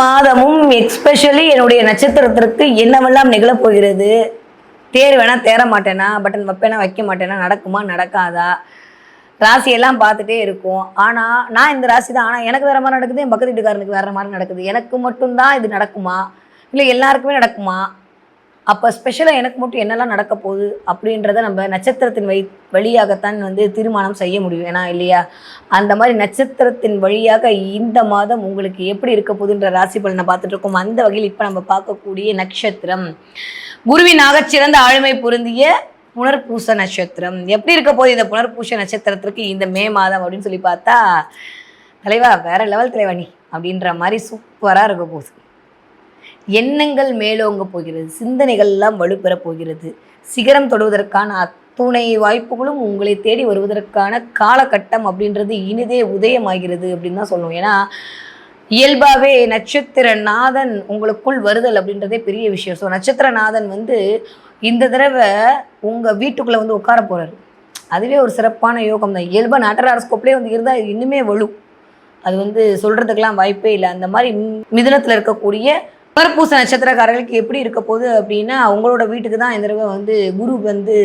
மாதமும் எக்ஸ்பெஷலி என்னுடைய நட்சத்திரத்திற்கு என்னவெல்லாம் நிகழப்போகிறது தேர் வேணா தேர மாட்டேனா? பட்டன் வைப்பேனா வைக்க மாட்டேனா? நடக்குமா நடக்காதா? ராசியெல்லாம் பார்த்துட்டே இருக்கும். ஆனால் நான் இந்த ராசி தான் ஆனால் எனக்கு வேறு மாதிரி நடக்குது என் பக்கத்து வீட்டுக்காரனுக்கு வேறு மாதிரி நடக்குது. எனக்கு மட்டும்தான் இது நடக்குமா? இல்லை எல்லாருக்குமே நடக்குமா? அப்போ ஸ்பெஷலாக எனக்கு மட்டும் என்னெல்லாம் நடக்க போகுது அப்படின்றத நம்ம நட்சத்திரத்தின் வை வழியாகத்தான் வந்து தீர்மானம் செய்ய முடியும். ஏன்னா இல்லையா? அந்த மாதிரி நட்சத்திரத்தின் வழியாக இந்த மாதம் உங்களுக்கு எப்படி இருக்க போகுதுன்ற ராசி பலனை பார்த்துட்டு இருக்கோம். அந்த வகையில் இப்போ நம்ம பார்க்கக்கூடிய நட்சத்திரம். குருவினாக சிறந்த ஆளுமை பொருந்திய புனர்பூச நட்சத்திரம். எப்படி இருக்க போகுது இந்த புனர்பூச நட்சத்திரத்திற்கு இந்த மே மாதம் அப்படின்னு சொல்லி பார்த்தா தலைவா வேற லெவல் தலைவா நீ அப்படின்ற மாதிரி சூப்பராக இருக்க போகுது. எண்ணங்கள் மேலோங்க போகிறது சிந்தனைகள் எல்லாம் வலுப்பெற போகிறது. சிகரம் தொடுவதற்கான அத்துணை வாய்ப்புகளும் உங்களை தேடி வருவதற்கான காலகட்டம் அப்படின்றது இனிதே உதயமாகிறது அப்படின்னு தான் சொல்லுவோம். ஏன்னா இயல்பாகவே நட்சத்திரநாதன் உங்களுக்குள் வருதல் அப்படின்றதே பெரிய விஷயம். ஸோ நட்சத்திரநாதன் வந்து இந்த தடவை உங்கள் வீட்டுக்குள்ளே வந்து உட்கார போகிறாரு அதுவே ஒரு சிறப்பான யோகம் தான். இயல்பாக நாட்டராரஸ்கோப்லேயே வந்து இருந்தால் இன்னுமே வலு. அது வந்து சொல்கிறதுக்கெல்லாம் வாய்ப்பே இல்லை. அந்த மாதிரி மிதுனத்தில் இருக்கக்கூடிய பரப்பூச நட்சத்திரக்காரர்களுக்கு எப்படி இருக்க போகுது அப்படின்னா அவங்களோட வீட்டுக்கு தான் இந்த தடவை வந்து குரு வந்து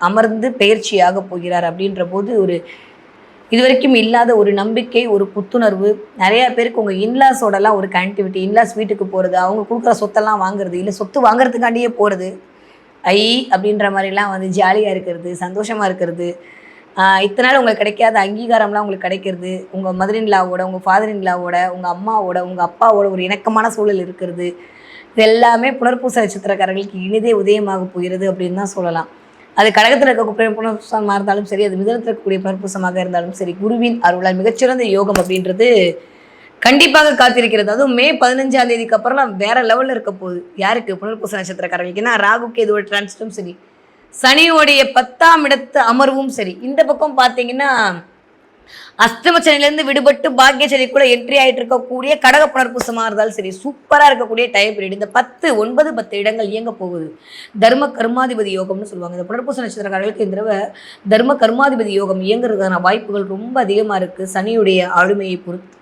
அமர்ந்து பயிற்சியாக போகிறார் அப்படின்ற போது ஒரு இதுவரைக்கும் இல்லாத ஒரு நம்பிக்கை ஒரு புத்துணர்வு. நிறைய பேருக்கு உங்கள் இன்லாஸோடலாம் ஒரு கனெக்டிவிட்டி இன்லாஸ் வீட்டுக்கு போகிறது அவங்க கொடுக்குற சொத்தெல்லாம் வாங்குறது இல்லை சொத்து வாங்குறதுக்காண்டியே போகிறது ஐ அப்படின்ற மாதிரிலாம் வந்து ஜாலியாக இருக்கிறது சந்தோஷமாக இருக்கிறது. இத்தனை நாள் உங்களுக்கு கிடைக்காத அங்கீகாரம்லாம் உங்களுக்கு கிடைக்கிறது. உங்கள் மதர் இன்லாவோட உங்கள் ஃபாதர் இன்லாவோட உங்கள் அம்மாவோட உங்கள் அப்பாவோட ஒரு இணக்கமான சூழல் இருக்கிறது. இது எல்லாமே புனர்பூச நட்சத்திரக்காரர்களுக்கு இனிதே உதயமாக போகிறது அப்படின்னு தான் சொல்லலாம். அது கடகத்தில் இருக்கக்கூடிய புனர்பூசமாக இருந்தாலும் சரி அது மிதனத்தில் இருக்கக்கூடிய புனர்பூசமாக இருந்தாலும் சரி குருவின் அருளால் மிகச்சிறந்த யோகம் அப்படின்றது கண்டிப்பாக காத்திருக்கிறது. அதுவும் மே பதினஞ்சாம் தேதிக்கு அப்புறம்லாம் வேற லெவலில் இருக்க போகுது. யாருக்கு? புனர்பூச நட்சத்திரக்காரர்களுக்கு. ஏன்னா ராகுக்கு இதோட டிரான்ஸ்டும் சரி. சனியோடைய பத்தாம் இடத்து அமர்வும் சரி. இந்த பக்கம் பார்த்தீங்கன்னா அஷ்டமச்சனிலேருந்து விடுபட்டு பாக்கியச்சனிக்குள்ள என்ட்ரி ஆகிட்டு இருக்கக்கூடிய கடக புனர்பூசமாக இருந்தாலும் சரி சூப்பராக இருக்கக்கூடிய டைம் பீரியட் இந்த பத்து ஒன்பது பத்து இடங்கள் இயங்க போகுது. தர்ம கர்மாதிபதி யோகம்னு சொல்லுவாங்க. இந்த புனர்பூச நட்சத்திரக்காரர்களுக்கு இந்த தடவை தர்ம கர்மாதிபதி யோகம் இயங்குறதுக்கான வாய்ப்புகள் ரொம்ப அதிகமாக இருக்குது சனியுடைய ஆளுமையை பொறுத்து.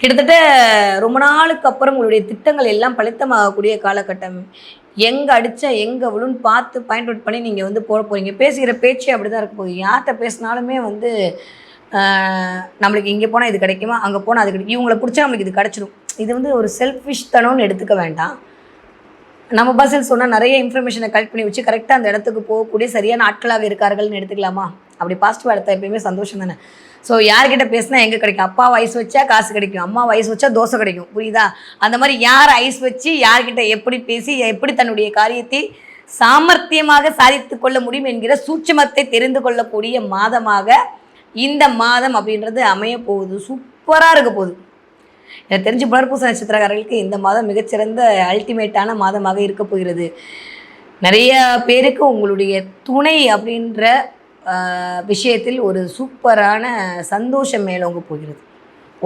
கிட்டத்தட்ட ரொம்ப நாளுக்கு அப்புறம் உங்களுடைய திட்டங்கள் எல்லாம் பலித்தமாகக்கூடிய காலகட்டம். எங்கே அடித்தா எங்கே விழுன்னு பார்த்து பாயிண்ட் அவுட் பண்ணி நீங்கள் வந்து போட போகிறீங்க பேசுகிற பேச்சே அப்படி தான் இருக்க போகுது. யார்கிட்ட பேசினாலுமே வந்து நம்மளுக்கு இங்கே போனால் இது கிடைக்குமா அங்கே போனால் அது கிடைக்கும் இவங்களை பிடிச்சா நம்மளுக்கு இது கிடச்சிடும் இது வந்து ஒரு செல்ஃபிஷ் தனம்னு எடுத்துக்க வேண்டாம். நம்ம பஸ்ஸில் சொன்னால் நிறைய இன்ஃபர்மேஷனை கலெக்ட் பண்ணி வச்சு கரெக்டாக அந்த இடத்துக்கு போகக்கூடிய சரியான ஆட்களாக இருக்கார்கள்னு எடுத்துக்கலாமா? அப்படி பாசிட்டிவாக எடுத்தா எப்பயுமே சந்தோஷம் தானே? ஸோ யார்கிட்ட பேசினா எங்கே கிடைக்கும்? அப்பா வயசு வச்சா காசு கிடைக்கும். அம்மா வயசு வச்சா தோசை கிடைக்கும். புரியுதா? அந்த மாதிரி யார் ஐஸ் வச்சு யார்கிட்ட எப்படி பேசி எப்படி தன்னுடைய காரியத்தை சாமர்த்தியமாக சாதித்து கொள்ள முடியும் என்கிற சூட்சுமத்தை தெரிந்து கொள்ளக்கூடிய மாதமாக இந்த மாதம் அப்படின்றது அமைய போகுது. சூப்பராக இருக்க போகுது. எனக்கு தெரிஞ்சு புனர்பூச நட்சத்திரக்காரர்களுக்கு இந்த மாதம் மிகச்சிறந்த அல்டிமேட்டான மாதமாக இருக்க போகிறது. நிறைய பேருக்கு உங்களுடைய துணை அப்படின்ற ஆஹ், விஷயத்தில் ஒரு சூப்பரான சந்தோஷம் மேலோங்க போகிறது.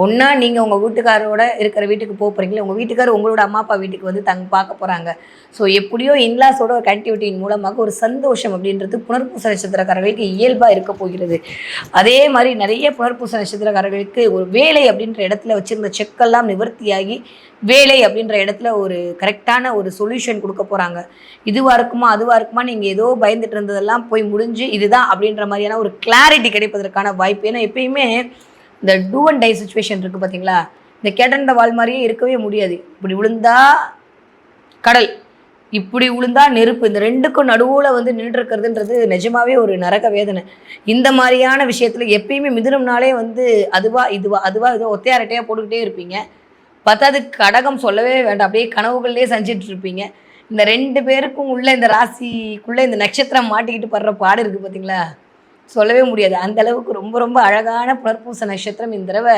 ஒன்றா நீங்கள் உங்கள் வீட்டுக்காரோட இருக்கிற வீட்டுக்கு போக போகிறீங்களா உங்கள் வீட்டுக்காரர் உங்களோட அம்மா அப்பா வீட்டுக்கு வந்து தங்க பார்க்க போகிறாங்க ஸோ எப்படியோ இன்லாஸோட ஒரு கனெக்டிவிட்டியின் மூலமாக ஒரு சந்தோஷம் அப்படின்றது புனர்பூச நட்சத்திரக்காரர்களுக்கு இயல்பாக இருக்க போகிறது. அதே மாதிரி நிறைய புனர்பூச நட்சத்திரக்காரர்களுக்கு ஒரு வேலை அப்படின்ற இடத்துல வச்சுருந்த செக்கெல்லாம் நிவர்த்தியாகி வேலை அப்படின்ற இடத்துல ஒரு கரெக்டான ஒரு சொல்யூஷன் கொடுக்க போகிறாங்க இதுவாக இருக்குமா அதுவாக இருக்குமா நீங்கள் ஏதோ பயந்துட்டு இருந்ததெல்லாம் போய் முடிஞ்சு இதுதான் அப்படின்ற மாதிரியான ஒரு கிளாரிட்டி கிடைப்பதற்கான வாய்ப்பு. ஏன்னா எப்பயுமே இந்த டூ அண்ட் டை சுச்சுவேஷன் இருக்குது பார்த்தீங்களா இந்த கேட்டண்ட வால் மாதிரியே இருக்கவே முடியாது. இப்படி விழுந்தா கடல் இப்படி விழுந்தா நெருப்பு இந்த ரெண்டுக்கும் நடுவில் வந்து நின்றுருக்கிறதுன்றது நிஜமாவே ஒரு நரக வேதனை. இந்த மாதிரியான விஷயத்தில் எப்பயுமே மிதுனம்னாலே வந்து அதுவா இதுவா அதுவா இதுவா ஒத்தையாரட்டையாக போட்டுக்கிட்டே இருப்பீங்க. பத்தாவது கடகம் சொல்லவே வேண்டாம். அப்படியே கனவுகள்லேயே செஞ்சிட்டு இருப்பீங்க இந்த ரெண்டு பேருக்கும் உள்ள இந்த ராசிக்குள்ளே இந்த நட்சத்திரம் மாட்டிக்கிட்டு படுற பாடு இருக்குது பார்த்தீங்களா சொல்லவே முடியாது. அந்த அளவுக்கு ரொம்ப ரொம்ப அழகான புனர்பூச நட்சத்திரம் இந்த தடவை.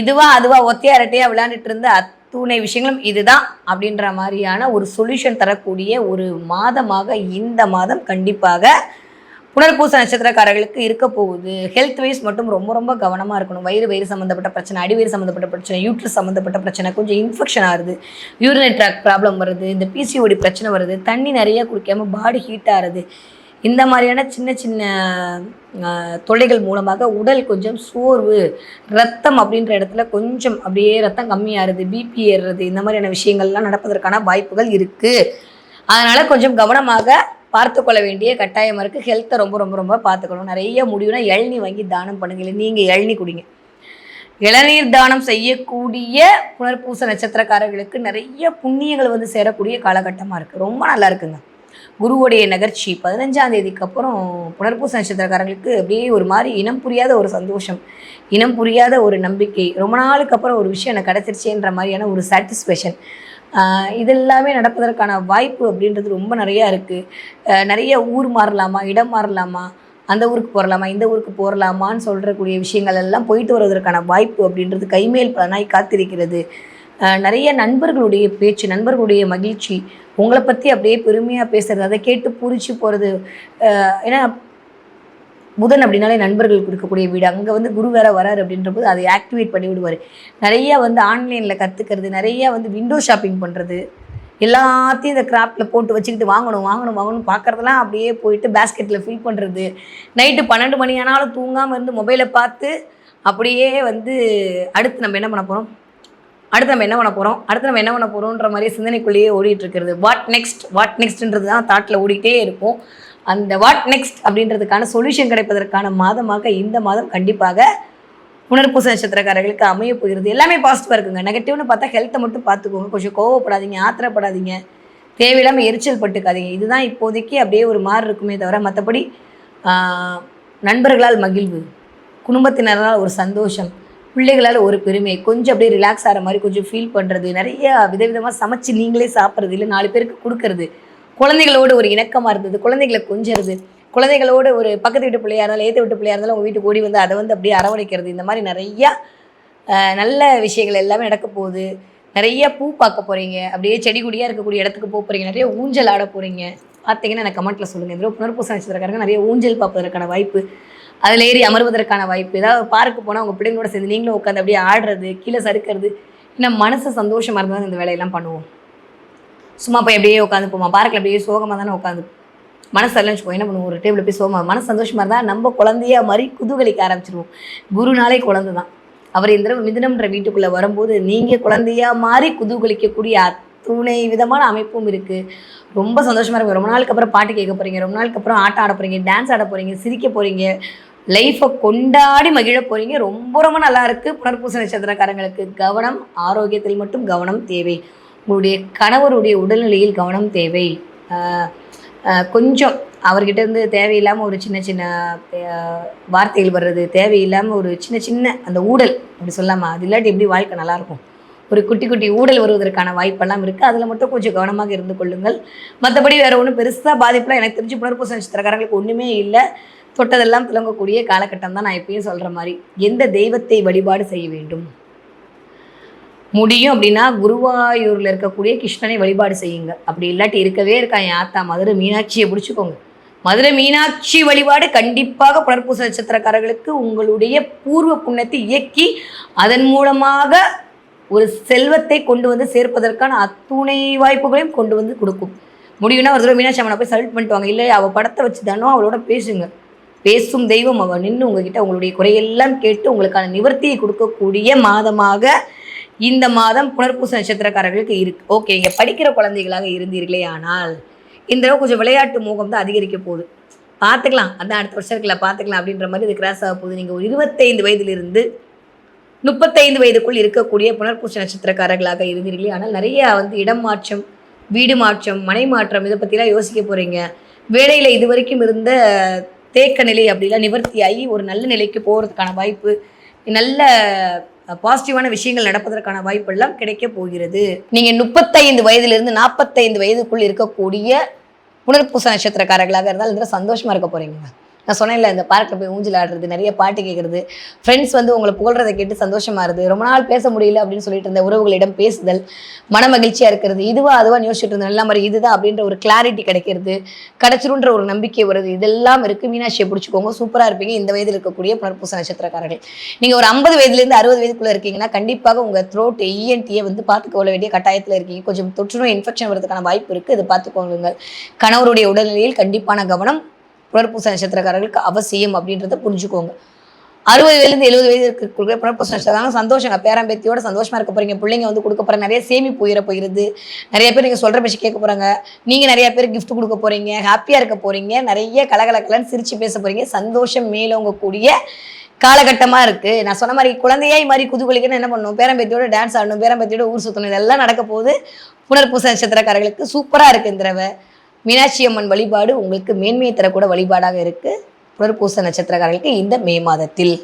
இதுவா அதுவா ஒத்தையா இரட்டையா விளையாண்டுட்டு இருந்த அத்துணை விஷயங்களும் இதுதான் அப்படின்ற மாதிரியான ஒரு சொல்யூஷன் தரக்கூடிய ஒரு மாதமாக இந்த மாதம் கண்டிப்பாக புனர்பூச நட்சத்திரக்காரர்களுக்கு இருக்க போகுது. ஹெல்த் வைஸ் மட்டும் ரொம்ப ரொம்ப கவனமாக இருக்கணும். வயிறு வயிறு சம்மந்தப்பட்ட பிரச்சனை அடிவயிறு சம்மந்தப்பட்ட பிரச்சனை யூட்ரஸ் சம்மந்தப்பட்ட பிரச்சனை கொஞ்சம் இன்ஃபெக்ஷன் ஆகுது. யூரினரி ட்ராக் ப்ராப்ளம் வருது. இந்த பிசிஓடி பிரச்சனை வருது. தண்ணி நிறைய குடிக்காமல் பாடி ஹீட் ஆகுது. இந்த மாதிரியான சின்ன சின்ன தொல்லைகள் மூலமாக உடல் கொஞ்சம் சோர்வு ரத்தம் அப்படின்ற இடத்துல கொஞ்சம் அப்படியே ரத்தம் கம்மியாகிறது பிபி ஏறுறது இந்த மாதிரியான விஷயங்கள்லாம் நடப்பதற்கான வாய்ப்புகள் இருக்குது அதனால் கொஞ்சம் கவனமாக பார்த்துக்கொள்ள வேண்டிய கட்டாயம் இருக்குது ஹெல்த்தை ரொம்ப ரொம்ப ரொம்ப பார்த்துக்கணும். நிறைய முடியும்னா இளநீ வாங்கி தானம் பண்ணுங்க. நீங்கள் இளநீ குடிங்க. இளநீர் தானம் செய்யக்கூடிய புனர்பூச நட்சத்திரக்காரர்களுக்கு நிறைய புண்ணியங்கள் வந்து சேரக்கூடிய காலகட்டமாக இருக்குது ரொம்ப நல்லா இருக்குங்க. குருவுடைய நகர்ச்சி பதினஞ்சாம் தேதிக்கு அப்புறம் புனர்பூச நட்சத்திரக்காரங்களுக்கு அப்படியே ஒரு மாதிரி இனம் புரியாத ஒரு சந்தோஷம் இனம் புரியாத ஒரு நம்பிக்கை ரொம்ப நாளுக்கு அப்புறம் ஒரு விஷயம் எனக்கு கிடச்சிருச்சேன்ற மாதிரியான ஒரு சாட்டிஸ்ஃபேக்ஷன் இதெல்லாமே நடப்பதற்கான வாய்ப்பு அப்படின்றது ரொம்ப நிறையா இருக்குது நிறைய ஊர் மாறலாமா இடம் மாறலாமா அந்த ஊருக்கு போகலாமா இந்த ஊருக்கு போகலாமான்னு சொல்கிறக்கூடிய விஷயங்கள் எல்லாம் போயிட்டு வருவதற்கான வாய்ப்பு அப்படின்றது கைமேல் பலனாய் காத்திருக்கிறது. நிறைய நண்பர்களுடைய பேச்சு நண்பர்களுடைய மகிழ்ச்சி உங்களை பற்றி அப்படியே பெருமையாக பேசுறது அதை கேட்டு பூரிச்சு போகிறது ஏன்னா புதன் அப்படின்னாலே நண்பர்களுக்கு இருக்கக்கூடிய வீடு. அங்கே வந்து குரு வேற வராரு அப்படின்ற போது அதை ஆக்டிவேட் பண்ணி விடுவார். நிறைய வந்து ஆன்லைனில் கற்றுக்கிறது நிறைய வந்து விண்டோ ஷாப்பிங் பண்ணுறது எல்லாத்தையும் இந்த கிராஃப்டில் போட்டு வச்சுக்கிட்டு வாங்கணும் வாங்கணும் வாங்கணும் பார்க்குறதெல்லாம் அப்படியே போயிட்டு பேஸ்கெட்டில் ஃபில் பண்ணுறது நைட்டு பன்னெண்டு மணி ஆனாலும் தூங்காமல் இருந்து மொபைலை பார்த்து அப்படியே வந்து அடுத்து நம்ம என்ன பண்ண போகிறோம் அடுத்து நம்ம என்ன பண்ண போகிறோம் அடுத்து நம்ம என்ன பண்ண போகிறோன்ற மாதிரி சிந்தனைக்குள்ளேயே ஓடிட்டு இருக்கிறது வாட் நெக்ஸ்ட் வாட் நெக்ஸ்ட்ன்றது தான் தாட்டில் ஓடிட்டே இருக்கும். அந்த வாட் நெக்ஸ்ட் அப்படின்றதுக்கான சொல்யூஷன் கிடைப்பதற்கான மாதமாக இந்த மாதம் கண்டிப்பாக புனர்பூச நட்சத்திரக்காரர்களுக்கு அமைய போகிறது. எல்லாமே பாசிட்டிவாக இருக்குங்க. நெகட்டிவ்னு பார்த்தா ஹெல்த்தை மட்டும் பார்த்துக்கோங்க. கொஞ்சம் கோவப்படாதீங்க ஆத்திரப்படாதீங்க. தேவையில்லாமல் எரிச்சல் பட்டுக்காதீங்க. இதுதான் இப்போதைக்கு அப்படியே ஒரு மாதிரி இருக்குமே தவிர மற்றபடி நண்பர்களால் மகிழ்வு குடும்பத்தினரால் ஒரு சந்தோஷம் பிள்ளைகளால் ஒரு பெருமை. கொஞ்சம் அப்படியே ரிலாக்ஸ் ஆகிற மாதிரி கொஞ்சம் ஃபீல் பண்ணுறது நிறைய விதவிதமாக சமைச்சு நீங்களே சாப்பிட்றது இல்லை நாலு பேருக்கு கொடுக்கறது. குழந்தைகளோடு ஒரு இணக்கமாக இருந்தது. குழந்தைகளை கொஞ்சிறது. குழந்தைகளோடு ஒரு பக்கத்து வீட்டு பிள்ளையாக இருந்தாலும் ஏற்ற வீட்டு பிள்ளையாக இருந்தாலும் உங்கள் வீட்டுக்கு ஓடி வந்து அதை வந்து அப்படியே அரவணைக்கிறது. இந்த மாதிரி நிறையா நல்ல விஷயங்கள் எல்லாமே நடக்க போகுது. நிறைய பூ பார்க்க போகிறீங்க அப்படியே செடி கொடியாக இருக்கக்கூடிய இடத்துக்கு போக போகிறீங்க நிறைய ஊஞ்சல் ஆட போகிறீங்க பார்த்தீங்கன்னா எனக்கு கமெண்ட்டில் சொல்லுங்கள் இந்த புனர்பூச நட்சத்திரக்காரங்க நிறைய ஊஞ்சல் பார்ப்பதற்கான வாய்ப்பு அதில் ஏறி அமர்வதற்கான வாய்ப்பு. ஏதாவது பார்க்கு போனால் உங்கள் பிள்ளைங்களோட சேர்ந்து நீங்களும் உட்காந்து அப்படியே ஆடுறது கீழே சறுக்கிறது இன்னும் மனசு சந்தோஷமாக இருந்தால் இந்த வேலையெல்லாம் பண்ணுவோம். சும்மா போய் அப்படியே உட்காந்து போமா பார்க்கில் அப்படியே சோகமாக தானே உட்காந்து மனசு எல்லாம் என்ன பண்ணுவோம்? ஒரு டேபிள் போய் சோகமாக மனசு சந்தோஷமாக இருந்தால் நம்ம குழந்தையா மாதிரி குதூகலிக்க ஆரம்பிச்சிருவோம். குருனாலே குழந்தை தான். அவர் இந்த மிதினம்ன்ற வீட்டுக்குள்ளே வரும்போது நீங்கள் குழந்தையா மாதிரி குதூகலிக்கக்கூடிய அத்துணை விதமான அமைப்பும் இருக்குது ரொம்ப சந்தோஷமாக இருக்கும் ரொம்ப நாளுக்கு அப்புறம் பாட்டு கேட்க போகிறீங்க ரொம்ப நாளுக்கு அப்புறம் ஆட்டம் ஆட போகிறீங்க டான்ஸ் ஆட போகிறீங்க சிரிக்க போகிறீங்க லைஃப்பை கொண்டாடி மகிழ போகிறீங்க ரொம்ப ரொம்ப நல்லா இருக்குது புனர்பூச நட்சத்திரக்காரங்களுக்கு கவனம் ஆரோக்கியத்தில் மட்டும் கவனம் தேவை. உங்களுடைய கணவருடைய உடல்நிலையில் கவனம் தேவை. கொஞ்சம் அவர்கிட்ட இருந்து தேவையில்லாமல் ஒரு சின்ன சின்ன வார்த்தைகள் வர்றது தேவையில்லாமல் ஒரு சின்ன சின்ன அந்த ஊடல் அப்படி சொல்லாமா அது இல்லாட்டி எப்படி வாழ்க்கை நல்லாயிருக்கும் ஒரு குட்டி குட்டி ஊடல் வருவதற்கான வாய்ப்பெல்லாம் இருக்குது அதில் மட்டும் கொஞ்சம் கவனமாக இருந்து கொள்ளுங்கள். மற்றபடி வேறு ஒன்றும் பெருசாக பாதிப்புலாம் எனக்கு தெரிஞ்சு புனர்பூச நட்சத்திரக்காரங்களுக்கு ஒன்றுமே இல்லை. தொட்டதெல்லாம் துலங்கக்கூடிய காலகட்டம் தான் நான் எப்பயும் சொல்கிற மாதிரி. எந்த தெய்வத்தை வழிபாடு செய்ய வேண்டும்? முடியும் அப்படின்னா குருவாயூரில் இருக்கக்கூடிய கிருஷ்ணனை வழிபாடு செய்யுங்க. அப்படி இல்லாட்டி இருக்கவே இருக்கான் என் ஆத்தா மதுரை மீனாட்சியை பிடிச்சிக்கோங்க. மதுரை மீனாட்சி வழிபாடு கண்டிப்பாக புனர்பூச நட்சத்திரக்காரர்களுக்கு உங்களுடைய பூர்வ புண்ணத்தை இயக்கி அதன் மூலமாக ஒரு செல்வத்தை கொண்டு வந்து சேர்ப்பதற்கான அத்துணை வாய்ப்புகளையும் கொண்டு வந்து கொடுக்கும். முடியும்னா ஒரு தடவை மீனாட்சி அம்மனை போய் சல்யூட் பண்ணிட்டு வாங்க. இல்லை அவள் படத்தை வச்சு தானோ அவளோட பேசுங்க. பேசும் தெய்வம் அவள் நின்று உங்ககிட்ட உங்களுடைய குறையெல்லாம் கேட்டு உங்களுக்கான நிவர்த்தியை கொடுக்கக்கூடிய மாதமாக இந்த மாதம் புனர்பூச நட்சத்திரக்காரர்களுக்கு இருக்கு. ஓகே இங்கே படிக்கிற குழந்தைகளாக இருந்தீர்களே ஆனால் இந்த தடவை கொஞ்சம் விளையாட்டு மோகம் தான் அதிகரிக்க போகுது. பார்த்துக்கலாம். அதான் அடுத்த வருஷம் இருக்குல்ல பார்த்துக்கலாம் அப்படின்ற மாதிரி இது கிராஸ் ஆக போகுது. நீங்கள் ஒரு இருபத்தைந்து வயதிலிருந்து முப்பத்தைந்து வயதுக்குள் இருக்கக்கூடிய புனர்பூச நட்சத்திரக்காரர்களாக இருந்தீர்களே ஆனால் நிறைய வந்து இடம் மாற்றம் வீடு மாற்றம் மனை மாற்றம் இதை பற்றிலாம் யோசிக்க போகிறீங்க வேலையில் இது வரைக்கும் இருந்த தேக்க நிலை அப்படிலாம் நிவர்த்தியாகி ஒரு நல்ல நிலைக்கு போகிறதுக்கான வாய்ப்பு நல்ல பாசிட்டிவான விஷயங்கள் நடப்பதற்கான வாய்ப்பெல்லாம் கிடைக்க போகிறது. நீங்கள் முப்பத்தைந்து வயதிலிருந்து நாற்பத்தைந்து வயதுக்குள் இருக்கக்கூடிய புனர்பூச நட்சத்திரக்காரர்களாக இருந்தால் இந்த சந்தோஷமாக இருக்க போகிறீங்க நான் சொன்னேன்ல இந்த பார்க்கில் போய் ஊஞ்சல் ஆடுறது நிறைய பாட்டு கேட்குறது ஃப்ரெண்ட்ஸ் வந்து உங்களை புகழ்றதை கேட்டு சந்தோஷமா இருது ரொம்ப நாள் பேச முடியல அப்படின்னு சொல்லிட்டு இருந்த உறவுகளிடம் பேசுதல் மன மகிழ்ச்சியாக இருக்கிறது இதுவா அதுவா யோசிச்சுட்டு இருந்தோம் நல்ல மாதிரி இதுதான் அப்படின்ற ஒரு கிளாரிட்டி கிடைக்கிறது கிடைச்சிருன்ற ஒரு நம்பிக்கை வருது. இதெல்லாம் இருக்குது மீனாட்சியை பிடிச்சிக்கோங்க. சூப்பராக இருப்பீங்க. இந்த வயதில் இருக்கக்கூடிய புனர்பூச நட்சத்திரக்காரர்கள். நீங்கள் ஒரு ஐம்பது வயதுலேருந்து அறுபது வயதுக்குள்ளே இருக்கீங்கன்னா கண்டிப்பாக உங்கள் த்ரோட் இஎன்டியை வந்து பார்த்துக்கொள்ள வேண்டிய கட்டாயத்தில் இருக்கீங்க. கொஞ்சம் தொற்றுநோய் இன்ஃபெக்ஷன் வரதுக்கான வாய்ப்பு இருக்குது இது பார்த்துக்கோங்க. கணவருடைய உடல்நிலையில் கண்டிப்பான கவனம் புனர்பூச நட்சத்திரக்காரர்களுக்கு அவசியம் அப்படின்றத புரிஞ்சுக்கோங்க. அறுபது வயதுலேருந்து எழுபது வயது இருக்கக்கூடிய புனர்பூச நட்சத்திரம் சந்தோஷங்க பேரம்பேத்தியோட சந்தோஷமா இருக்க போறீங்க. பிள்ளைங்க வந்து கொடுக்க போறாங்க. நிறைய சேமிப்பு உயர போயிருது. நிறைய பேர் நீங்க சொல்ற பேச்சு கேட்க போறாங்க. நீங்க நிறைய பேர் கிஃப்ட் கொடுக்க போறீங்க. ஹாப்பியா இருக்க போறீங்க. நிறைய கலகலக்கலன்னு சிரிச்சு பேச போறீங்க. சந்தோஷம் மேலவங்க கூடிய காலகட்டமாக இருக்குது நான் சொன்ன மாதிரி குழந்தையாய் மாதிரி குதுகுலிக்கன்னு என்ன பண்ணணும் பேரம்பேத்தியோட டான்ஸ் ஆடணும். பேரம்பேத்தியோட ஊர் சுத்தணும். இதெல்லாம் நடக்க போகுது. புனர்பூச நட்சத்திரக்காரர்களுக்கு சூப்பராக இருக்குது இந்த தடவை. மீனாட்சி அம்மன் வழிபாடு உங்களுக்கு மேன்மையை தரக்கூட வழிபாடாக இருக்குது புனர்பூச நட்சத்திரக்காரர்களுக்கு இந்த மே மாதத்தில்.